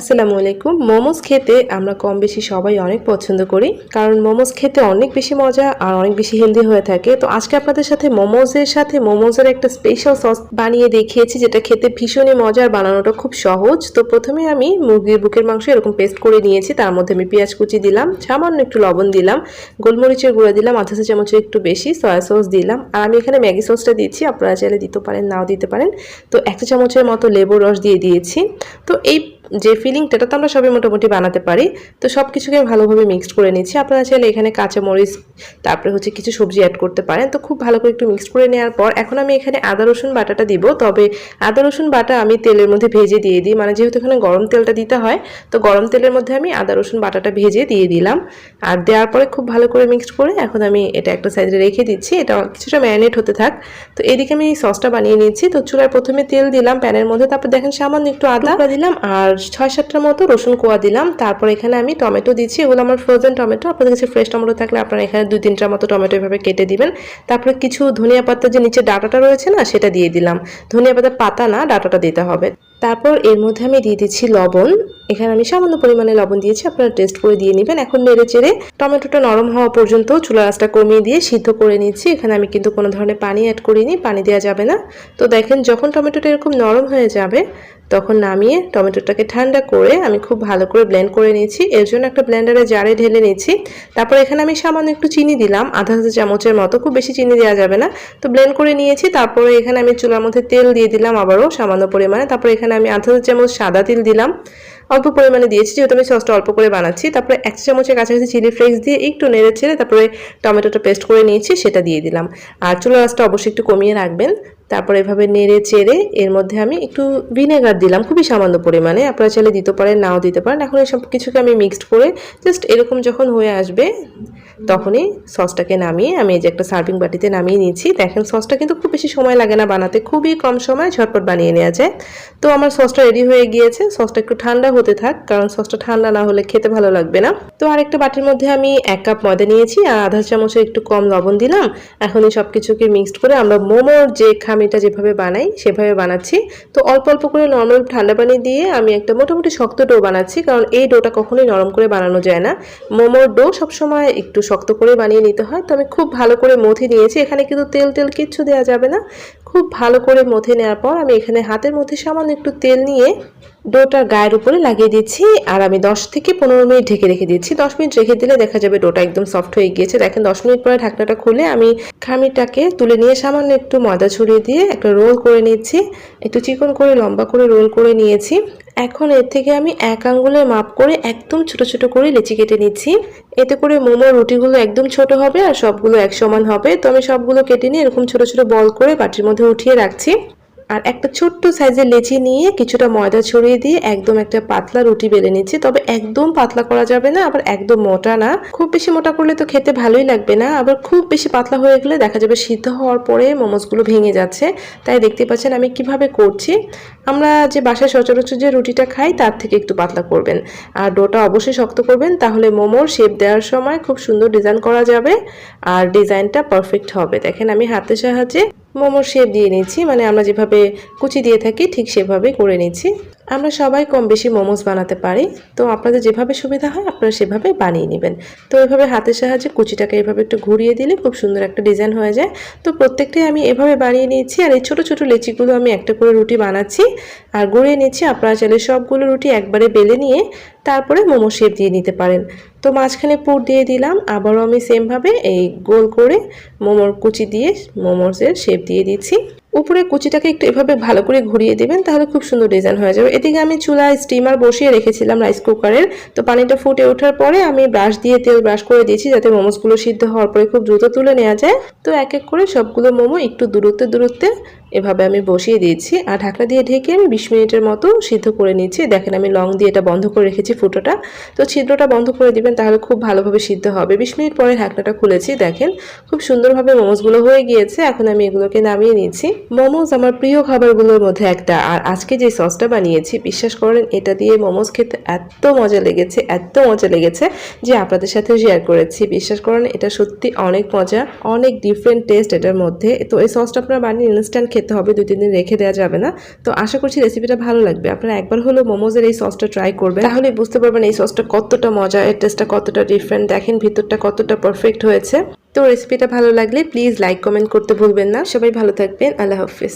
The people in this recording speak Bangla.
আসসালামু আলাইকুম। মোমোস খেতে আমরা কম বেশি সবাই অনেক পছন্দ করি, কারণ মোমোস খেতে অনেক বেশি মজা আর অনেক বেশি হেলদি হয়ে থাকে। তো আজকে আপনাদের সাথে মোমোজের সাথে মোমোজের একটা স্পেশাল সস বানিয়ে দেখিয়েছি, যেটা খেতে ভীষণই মজার বানানোটা খুব সহজ। তো প্রথমে আমি মুরগির বুকের মাংস এরকম পেস্ট করে নিয়েছি, তার মধ্যে আমি পেঁয়াজ কুচি দিলাম, সামান্য একটু লবণ দিলাম, গোলমরিচের গুঁড়া দিলাম আধা চা চামচের একটু বেশি সয়া সস দিলাম। আর আমি এখানে ম্যাগি সসটা দিচ্ছি, আপনারা চাইলে দিতে পারেন, নাও দিতে পারেন। তো একটা চামচের মতো লেবুর রস দিয়ে দিয়েছি। তো এই যে ফিলিংটা এটা তো আমরা সবই মোটামুটি বানাতে পারি। তো সব কিছুকে ভালোভাবে মিক্সড করে নিচ্ছি আপনারা চাইলে এখানে কাঁচামরিচ, তারপরে হচ্ছে কিছু সবজি অ্যাড করতে পারেন। তো খুব ভালো করে একটু মিক্সড করে নেওয়ার পর, এখন আমি এখানে আদা, রসুন বাটাটা দিব। তবে আদা, রসুন বাটা আমি তেলের মধ্যে ভেজে দিয়ে দিই। মানে যেহেতু এখানে গরম তেলটা দিতে হয়, তো গরম তেলের মধ্যে আমি আদা, রসুন বাটাটা ভেজে দিয়ে দিলাম। আর দেওয়ার পরে খুব ভালো করে মিক্সড করে এখন আমি এটা একটা সাইডে রেখে দিচ্ছি। এটা কিছুটা ম্যারিনেট হতে থাক। তো এদিকে আমি সসটা বানিয়ে নিচ্ছি তো চুলার প্রথমে তেল দিলাম প্যানের মধ্যে। তারপর দেখেন সামান্য একটু আদা দিলাম আর ছয় সাতটার মতো রসুন কোয়া দিলাম। তারপর এখানে আমি টমেটো দিচ্ছি। এগুলো আমার ফ্রোজেন টমেটো। আপনাদের কাছে ফ্রেশ টমেটো থাকলে আপনারা এখানে দুই তিনটার মতো টমেটো এভাবে কেটে দিবেন। তারপরে কিছু ধনিয়া পাতা যে নিচে ডাটাটা রয়েছে না, সেটা দিয়ে দিলাম। ধনিয়া পাতার পাতা না, ডাটাটা দিতে হবে। তারপর এর মধ্যে আমি দিয়ে দিচ্ছি লবণ। এখানে আমি সামান্য পরিমাণে লবণ দিয়েছি, আপনারা টেস্ট করে দিয়ে নেবেন। এখন নেড়ে চেড়ে টমেটোটা নরম হওয়া পর্যন্ত চুলা আঁচটা কমিয়ে দিয়ে সিদ্ধ করে নিচ্ছি। এখানে আমি কিন্তু কোনো ধরনের পানি অ্যাড করিনি, পানি দেওয়া যাবে না। তো দেখেন, যখন টমেটোটা এরকম নরম হয়ে যাবে, তখন নামিয়ে টমেটোটাকে ঠান্ডা করে আমি খুব ভালো করে ব্লেন্ড করে নিয়েছি এর জন্য একটা ব্লেন্ডারে জারে ঢেলে নিয়েছি তারপর এখানে আমি সামান্য একটু চিনি দিলাম, আধা চা চামচের মতো, খুব বেশি চিনি দেওয়া যাবে না। তো ব্লেন্ড করে নিয়েছি, তারপরে এখানে আমি চুলার মধ্যে তেল দিয়ে দিলাম আবারও সামান্য পরিমাণে। তারপরে এখানে আমি আধা চামচ সাদা তিল দিলাম। অল্প পরিমাণে দিয়েছি, যেহেতু আমি সসটা অল্প করে বানাচ্ছি। তারপরে এক চামচের কাছাকাছি চিলি ফ্লেক্স দিয়ে একটু নেড়ে ছেড়ে তারপরে টমেটোটা পেস্ট করে নিয়েছি, সেটা দিয়ে দিলাম। আর চুলা রাসটা অবশ্যই একটু কমিয়ে রাখবেন। তারপরে এভাবে নেড়ে চেড়ে এর মধ্যে আমি একটু ভিনেগার দিলাম, খুবই সামান্য পরিমাণে। আপনারা চাইলে দিতে পারেন, নাও দিতে পারেন। এখন এই সব কিছুকে আমি মিক্সড করে জাস্ট এরকম যখন হয়ে আসবে, তখনই সসটাকে নামিয়ে আমি এই যে একটা সার্ভিং বাটিতে নামিয়ে নিয়েছি। দেখেন সসটা কিন্তু খুব বেশি সময় লাগে না বানাতে, খুবই কম সময় ঝটপট বানিয়ে নেওয়া যায়। তো আমার সসটা রেডি হয়ে গিয়েছে, সসটা একটু ঠান্ডা হতে থাক, কারণ সসটা ঠান্ডা না হলে খেতে ভালো লাগবে না। তো আরেকটা বাটির মধ্যে আমি এক কাপ ময়দা নিয়েছি, আর আধা চামচের একটু কম লবণ দিলাম। এখন এই সব কিছুকে মিক্সড করে আমরা মোমোর যে খামিটা যেভাবে বানাই, সেভাবে বানাচ্ছি। তো অল্প অল্প করে নর্মাল ঠান্ডা পানি দিয়ে আমি একটা মোটামুটি শক্ত ডো বানাচ্ছি, কারণ এই ডোটা কখনোই নরম করে বানানো যায় না। মোমোর ডো সবসময় একটু শক্ত করে বানিয়ে নিতে হয়। তো আমি খুব ভালো করে মথি নিয়েছি। এখানে কিন্তু তেল তেল কিচ্ছু দেওয়া যাবে না। খুব ভালো করে মথে নেওয়ার পর আমি এখানে হাতের মধ্যে সামান্য একটু তেল নিয়ে ডোটা গায়ের উপরে লাগিয়ে দিচ্ছি। আর আমি 10 থেকে পনেরো মিনিট ঢেকে রেখে দিচ্ছি। 10 মিনিট রেখে দিলে দেখা যাবে ডোটা একদম সফট হয়ে গিয়েছে। দেখেন 10 মিনিট পরে ঢাকনাটা খুলে আমি খামিটাকে তুলে নিয়ে সামান্য একটু ময়দা ছড়িয়ে দিয়ে একটা রোল করে নিচ্ছি। একটু চিকন করে, লম্বা করে রোল করে নিয়েছি। এখন এর থেকে আমি এক আঙ্গুলের মাপ করে একদম ছোট ছোট করে লেচি কেটে নিচ্ছি। এতে করে মোমো রুটিগুলো একদম ছোট হবে আর সবগুলো এক সমান হবে। তো আমি সবগুলো কেটে নিয়ে এরকম ছোট ছোট বল করে বাটির মধ্যে উঠিয়ে রাখছি। আর একটা ছোট্ট সাইজের লেচি নিয়ে কিছুটা ময়দা ছড়িয়ে দিয়ে একদম একটা পাতলা রুটি বেলে নিচ্ছি। তবে একদম পাতলা করা যাবে না, আবার একদম মোটা না। খুব বেশি মোটা করলে তো খেতে ভালোই লাগবে না, আবার খুব বেশি পাতলা হয়ে গেলে দেখা যাবে সিদ্ধ হওয়ার পরে মোমোসগুলো ভেঙে যাচ্ছে। তাই দেখতে পাচ্ছেন আমি কীভাবে করছি। আমরা যে বাসায় সচরাচর যে রুটিটা খাই, তার থেকে একটু পাতলা করবেন। আর ডোটা অবশ্যই শক্ত করবেন, তাহলে মোমোর শেপ দেওয়ার সময় খুব সুন্দর ডিজাইন করা যাবে। আর ডিজাইনটা পারফেক্ট হবে। দেখেন আমি হাতের সাহায্যে মোমোর শেপ দিয়ে নিচ্ছি মানে আমরা যেভাবে কুচি দিয়ে থাকি ঠিক সেভাবে করে নিচ্ছি। আমরা সবাই কম বেশি মোমোস বানাতে পারি। তো আপনাদের যেভাবে সুবিধা হয়, আপনারা সেভাবে বানিয়ে নেবেন। তো এভাবে হাতের সাহায্যে কুচিটাকে এভাবে একটু ঘুরিয়ে দিলে খুব সুন্দর একটা ডিজাইন হয়ে যায়। তো প্রত্যেকটাই আমি এভাবে বানিয়ে নিয়েছি আর এই ছোটো ছোটো লেচিগুলো আমি একটা করে রুটি বানাচ্ছি। আর গড়িয়ে নিচ্ছি, আপনারা চাইলে সবগুলো রুটি একবারে বেলে নিয়ে তারপরে মোমো শেপ দিয়ে নিতে পারেন। তো মাঝখানে পুর দিয়ে দিলাম, আবারও আমি সেমভাবে এই গোল করে মোমোর কুচি দিয়ে মোমোসের শেপ দিয়ে দিচ্ছি। উপরে কুচিটাকে একটু এভাবে ভালো করে ঘুরিয়ে দেবেন, তাহলে খুব সুন্দর ডিজাইন হয়ে যাবে। এদিকে আমি চুলায় স্টিমার বসিয়ে রেখেছিলাম রাইস কুকারের তো পানিটা ফুটে ওঠার পরে আমি ব্রাশ দিয়ে তেল ব্রাশ করে দিয়েছি যাতে মোমোসগুলো সিদ্ধ হওয়ার পরে খুব দ্রুত তুলে নেওয়া যায়। তো এক এক করে সবগুলো মোমো একটু দূরত্বে দূরত্বে এভাবে আমি বসিয়ে দিয়েছি আর ঢাকনা দিয়ে ঢেকে আমি বিশ মিনিটের মতো সিদ্ধ করে নিচ্ছি। দেখেন আমি লং দিয়ে এটা বন্ধ করে রেখেছি ফুটোটা। তো ছিদ্রটা বন্ধ করে দিবেন, তাহলে খুব ভালোভাবে সিদ্ধ হবে। বিশ মিনিট পরে ঢাকনাটা খুলেছি, দেখেন। খুব সুন্দরভাবে মোমোসগুলো হয়ে গিয়েছে, এখন আমি এগুলোকে নামিয়ে নিচ্ছি। মোমোজ আমার প্রিয় খাবারগুলোর মধ্যে একটা। আর আজকে যে সসটা বানিয়েছি, বিশ্বাস করেন, এটা দিয়ে মোমোজ খেতে এত মজা লেগেছে, এত মজা লেগেছে যে আপনাদের সাথে শেয়ার করেছি। বিশ্বাস করেন, এটা সত্যি অনেক মজা, অনেক ডিফারেন্ট টেস্ট এটার মধ্যে। তো এই সসটা আপনারা বানিয়ে ইনস্ট্যান্ট খেতে হবে, দুই, তিন দিন রেখে দেওয়া যাবে না। তো আশা করছি রেসিপিটা ভালো লাগবে। আপনারা একবার হলেও মোমোজের এই সসটা ট্রাই করবেন। তাহলে বুঝতে পারবেন এই সসটা কতটা মজা, এর টেস্টটা কতটা ডিফারেন্ট দেখেন, ভিতরটা কতটা পারফেক্ট হয়েছে। তো রেসিপিটা ভালো লাগলে প্লিজ লাইক কমেন্ট করতে ভুলবেন না। সবাই ভালো থাকবেন। আল্লাহ হাফিজ।